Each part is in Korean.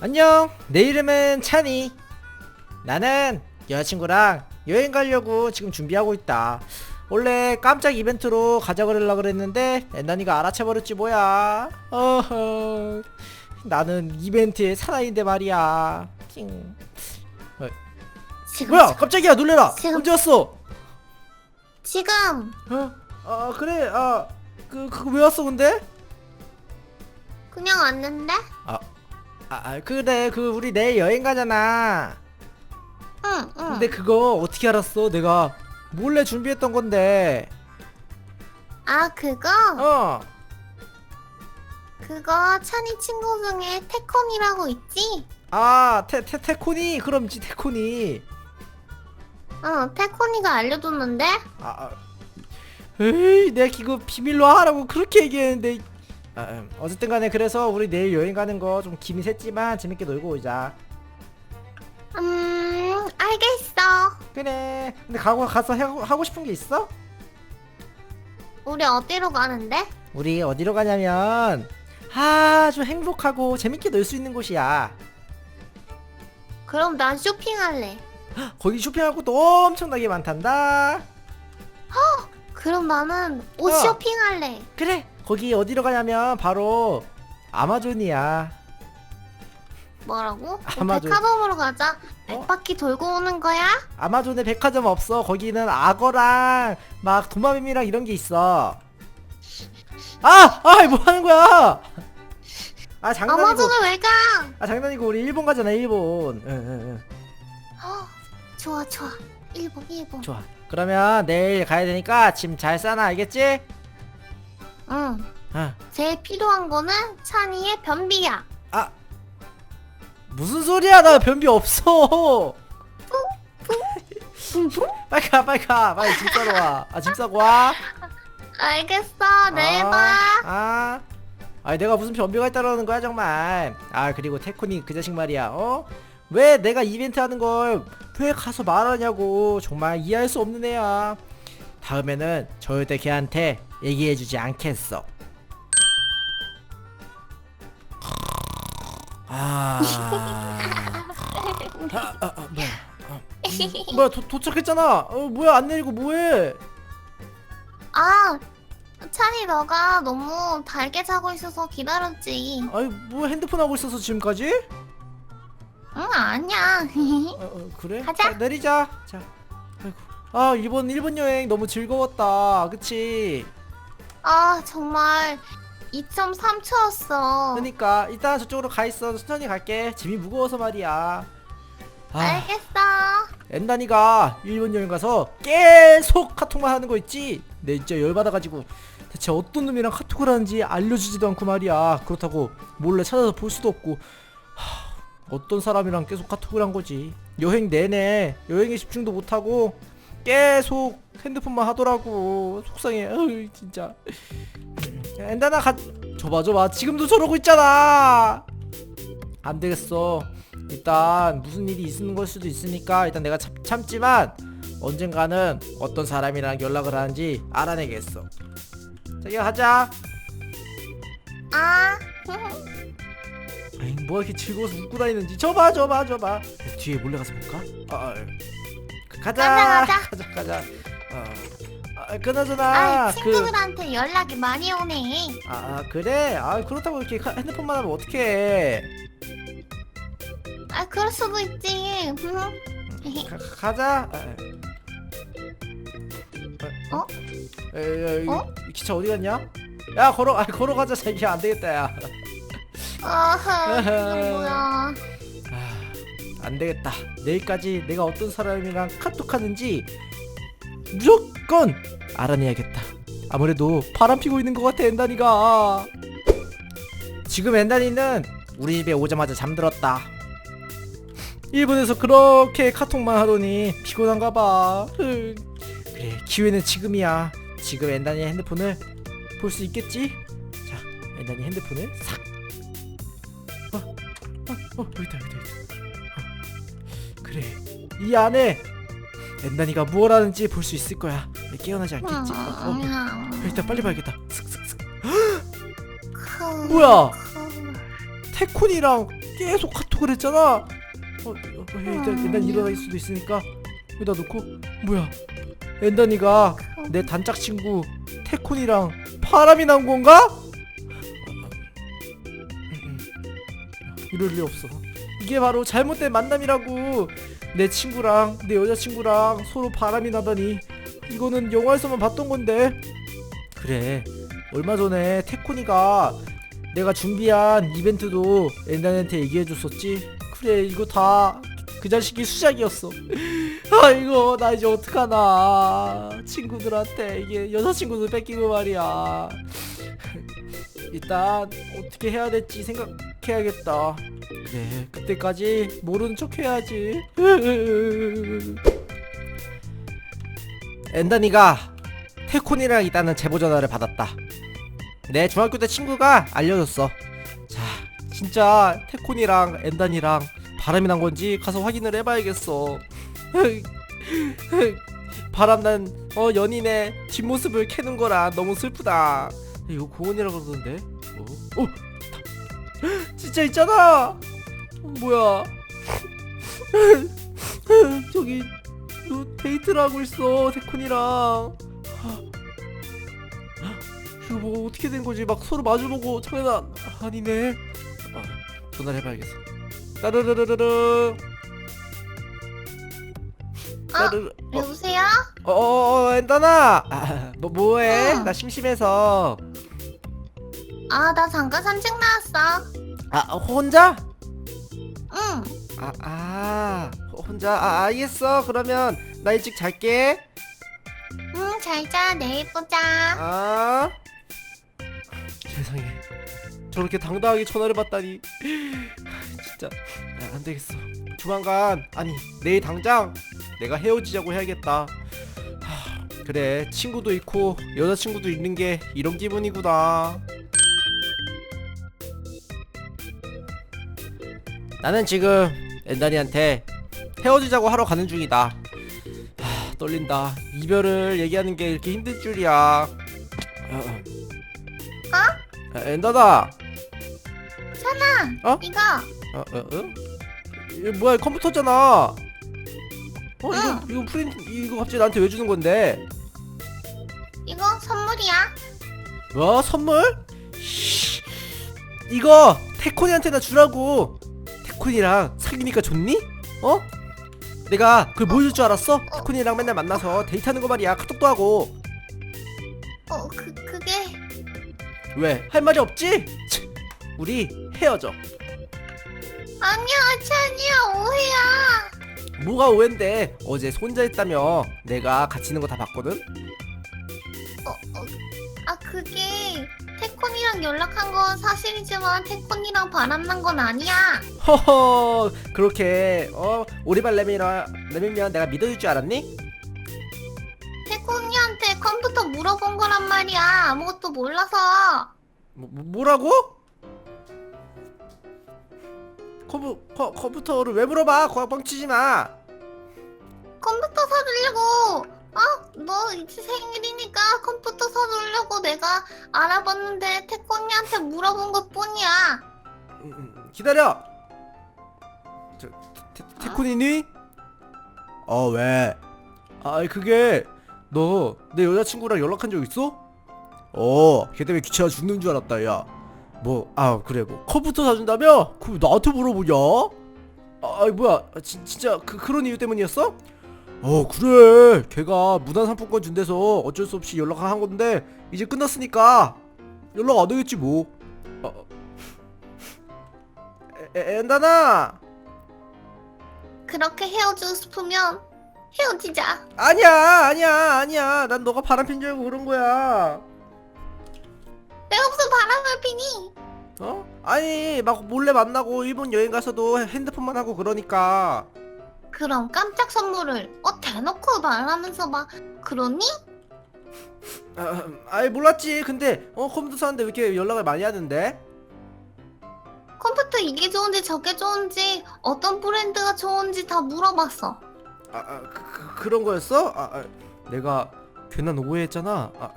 안녕. 내 이름은 찬이. 나는 여자친구랑 여행 가려고 지금 준비하고 있다. 원래 깜짝 이벤트로 가자 그러려 그랬는데 엔단이가 알아채버렸지 뭐야. 어허. 나는 이벤트의 사나이인데 말이야. 찡. 지금 뭐야? 깜짝이야. 놀래라. 지금- 언제 왔어? 지금. 어? 아 그래. 아그 그거 왜 왔어 근데? 그냥 왔는데? 아, 아 그래 그 우리 내일 여행 가잖아 응, 응. 근데 그거 어떻게 알았어? 내가 몰래 준비했던 건데. 아 그거? 어. 그거 찬이 친구 중에 태콘이라고 있지? 아, 테, 테, 테코니? 그럼 지 테코니. 어, 태콘이가 알려줬는데? 아, 아. 에이, 내가 그거 비밀로 하라고 그렇게 얘기했는데. 아, 음, 어쨌든 간에 그래서 우리 내일 여행 가는 거 좀 김이 샜지만 재밌게 놀고 오자. 음, 알겠어. 그래. 근데 가고 가서 해, 하고 싶은 게 있어? 우리 어디로 가는데? 우리 어디로 가냐면 아주 행복하고 재밌게 놀 수 있는 곳이야. 그럼 난 쇼핑할래. 거기 쇼핑할 것도 엄청나게 많단다. 그럼 나는 옷 어. 쇼핑할래. 그래 거기 어디로 가냐면 바로 아마존이야 뭐라고? 아마존. 백화점으로 가자. 어? 백바퀴 돌고 오는 거야? 아마존에 백화점 없어 거기는 악어랑 막 도마뱀이랑 이런 게 있어 아! 아! 뭐 하는 거야 아 장난이고 아마존을 왜 가? 아 장난이고 우리 일본 가잖아 일본 응, 응, 응. 어, 좋아, 좋아. 일본, 일본. 좋아 그러면 내일 가야 되니까 짐 잘 싸놔 알겠지? 응. 아, 제일 필요한 거는 찬이의 변비야. 아 무슨 소리야 나 변비 없어 빨리 가 빨리 가 빨리 짐 싸러 와아 짐 싸고 와 알겠어. 내일 봐. 아, 아, 내가 무슨 변비가 있다라는 거야 정말. 아 그리고 태코니 그 자식 말이야. 어? 왜 내가 이벤트 하는 걸 왜 가서 말하냐고 정말 이해할 수 없는 애야. 다음에는 절대 걔한테 얘기해주지 않겠어. 아, 아, 아, 아 뭐야? 어, 음, 뭐야 도, 도착했잖아. 어, 뭐야 안 내리고 뭐해? 아, 찬이 너가 너무 달게 자고 있어서 기다렸지. 아니 뭐 핸드폰 하고 있어서 지금까지? 응, 아니야. 어, 어, 그래? 가자. 자, 내리자. 자. 아이고. 아, 일본 일본 여행 너무 즐거웠다. 그치? 아, 정말 2.3초였어. 그러니까 일단 저쪽으로 가 있어. 천천히 갈게. 짐이 무거워서 말이야. 아, 알겠어. 엔단이가 일본 여행 가서 계속 카톡만 하는 거 있지? 내 진짜 열받아가지고 대체 어떤 놈이랑 카톡을 하는지 알려주지도 않고 말이야. 그렇다고 몰래 찾아서 볼 수도 없고 하, 어떤 사람이랑 계속 카톡을 한 거지. 여행 내내 여행에 집중도 못하고 계속 핸드폰만 하더라고. 속상해. 어이 진짜. 야, 엔단아 가. 줘봐 줘봐. 지금도 저러고 있잖아. 안 되겠어. 일단 무슨 일이 있는 걸 수도 있으니까 일단 내가 참, 참지만 언젠가는 어떤 사람이랑 연락을 하는지 알아내겠어. 자기야 가자. 아, 뭐가 이렇게 즐거워서 웃고 다니는지 저봐 저봐 저봐. 뒤에 몰래 가서 볼까? 아, 아, 가자 가자, 가자. 가자 가자. 어. 아, 그나저나 아, 그 친구들한테 연락이 많이 오네. 아, 아 그래? 아 그렇다고 이렇게 카- 핸드폰만 하면 어떡해? 아, 그럴 수도 있지. 응. 가, 가- 가자. 아, 아. 어? 에, 에, 에, 어? 이 기차 어디 갔냐? 야 걸어 아 걸어가자 자기야 안 되겠다 야. 아하, 이건 뭐야. 아, 안 되겠다. 내일까지 내가 어떤 사람이랑 카톡하는지 무조건 알아내야겠다. 아무래도 바람 피고 있는 것 같아 엔단이가. 지금 엔단이는 우리 집에 오자마자 잠들었다. 일본에서 그렇게 카톡만 하더니 피곤한가 봐. 흐. 그래 기회는 지금이야. 지금 엔단이의 핸드폰을 볼 수 있겠지? 자, 엔단이 핸드폰을 싹. 어, 어, 어, 여기다, 여기다, 여기다. 어, 그래, 이 안에 엔단이가 무엇 하는지 볼 수 있을 거야. 깨어나지 않겠지? 어, 어, 어. 일단 빨리 봐야겠다. 슥슥슥. 크, 뭐야? 크. 태쿤이랑 계속 카톡을 했잖아 어, 어 일단 일단 일어나 있을 수도 있으니까 여기다 놓고 뭐야 엔단이가 내 단짝 친구 태콘이랑 바람이 난 건가? 이럴 리 없어. 이게 바로 잘못된 만남이라고. 내 친구랑 내 여자친구랑 서로 바람이 나다니. 이거는 영화에서만 봤던 건데. 그래. 얼마 전에 태콘이가 내가 준비한 이벤트도 엔단한테 얘기해줬었지. 그래 이거 다 그 자식이 수작이었어. 아이고 나 이제 어떡하나 친구들한테 이게 여자친구도 뺏기고 말이야 일단 어떻게 해야 될지 생각해야겠다 그래 그때까지 모르는 척 해야지 엔다니가 태콘이랑 있다는 제보 전화를 받았다 내 중학교 때 친구가 알려줬어 자 진짜 태콘이랑 엔단이랑 바람이 난 건지 가서 확인을 해봐야겠어 바람난 어 연인의 뒷모습을 캐는 거라 너무 슬프다. 이거 고원이라 그러던데. 어? 어? 진짜 있잖아. 어, 뭐야? 저기 너 데이트를 하고 있어 태쿤이랑. 이거 뭐 어떻게 된 거지? 막 서로 마주보고 장난 아니네. 아, 전화를 해봐야겠어. 따르르르르르. 따르르. 어, 여보세요? 어, 어, 어, 엔다나. 아, 뭐 뭐해? 응. 나 심심해서. 아, 나 잠깐 산책 나왔어. 아, 혼자? 응. 아, 아, 혼자. 아, 알겠어. 그러면 나 일찍 잘게. 응, 잘 자. 내일 보자. 아. 세상에. 저렇게 당당하게 전화를 받다니. 진짜 아, 안 되겠어. 조만간 아니 내일 당장 내가 헤어지자고 해야겠다. 하, 그래 친구도 있고 여자친구도 있는 게 이런 기분이구나. 나는 지금 엔다니한테 헤어지자고 하러 가는 중이다. 하, 떨린다. 이별을 얘기하는 게 이렇게 힘들 줄이야. 어? 엔다다. 찬아, 어? 이거. 어, 어, 어? 이거 뭐야 컴퓨터잖아. 어 이거 응. 이거 프린트 이거 갑자기 나한테 왜 주는 건데? 이거 선물이야. 뭐 선물? 씨, 이거 태콘이한테나 주라고. 태콘이랑 사귀니까 좋니? 어? 내가 그걸 보여줄 줄 알았어? 태콘이랑 맨날 만나서 데이트하는 거 말이야. 카톡도 하고. 어, 그, 그게. 왜? 할 말이 없지? 치, 우리 헤어져. 아니야, 찬이야, 오해야. 뭐가 오해인데? 어제 손자 했다며. 내가 같이 있는 거 다 봤거든. 어, 어. 아, 그게. 태콘이랑 연락한 건 사실이지만 태콘이랑 바람난 건 아니야. 허허 그렇게 어 오리발 내밀어 내밀면 내가 믿어줄 줄 알았니? 태콘이한테 컴퓨터 물어본 거란 말이야. 아무것도 몰라서. 뭐, 뭐- 뭐라고? 컴퓨 컴, 컴퓨터를 왜 물어봐? 거야 뻥치지 마. 컴퓨터 사주려고 어? 너 이제 생일이니까 컴퓨터 사주려고 내가 알아봤는데 태권이한테 물어본 것 뿐이야 음, 음, 기다려. 저 태, 태, 태콘이니? 어 왜? 아 그게 너 내 여자친구랑 연락한 적 있어? 어, 걔 때문에 귀찮아 죽는 줄 알았다, 야. 뭐, 아, 그래, 뭐, 컴퓨터 사준다며? 그왜 나한테 물어보냐? 아, 아이, 뭐야, 아, 진, 진짜, 그, 그런 이유 때문이었어? 어, 그래. 걔가 문화상품권 준대서 어쩔 수 없이 연락한 건데, 이제 끝났으니까, 연락 안 되겠지, 뭐. 어, 에, 에, 엔다나! 그렇게 헤어지고 싶으면 헤어지자 아니야, 아니야, 아니야. 난 너가 바람핀 줄 알고 그런 거야. 내가 무슨 바람을 피니 어? 아니 막 몰래 만나고 일본 여행 가서도 핸드폰만 하고 그러니까 그럼 깜짝 선물을 어 대놓고 말하면서 막 그러니? 아, 아이 몰랐지. 근데 어 컴퓨터 사는데 왜 이렇게 연락을 많이 하는데? 컴퓨터 이게 좋은지 저게 좋은지 어떤 브랜드가 좋은지 다 물어봤어. 아, 아 그, 그, 런 거였어? 아, 아 내가 괜한 오해했잖아. 아,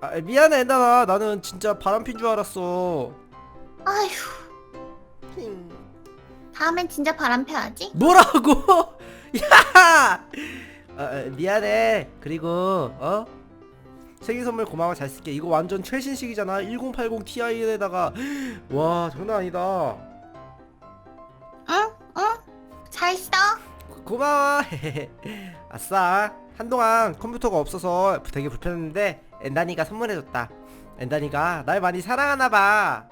아, 아 미안해 엔다나 나는 진짜 바람핀 줄 알았어. 아휴. 핑. 다음엔 진짜 바람 펴야지. 뭐라고? 야! 어, 어, 미안해. 그리고 어? 생일 선물 고마워 잘 쓸게. 이거 완전 최신식이잖아. 1080 Ti에다가 와 장난 아니다. 응? 응? 잘 써. 고- 고마워. 아싸. 한동안 컴퓨터가 없어서 되게 불편했는데 엔다니가 선물해줬다. 엔다니가 날 많이 사랑하나 봐.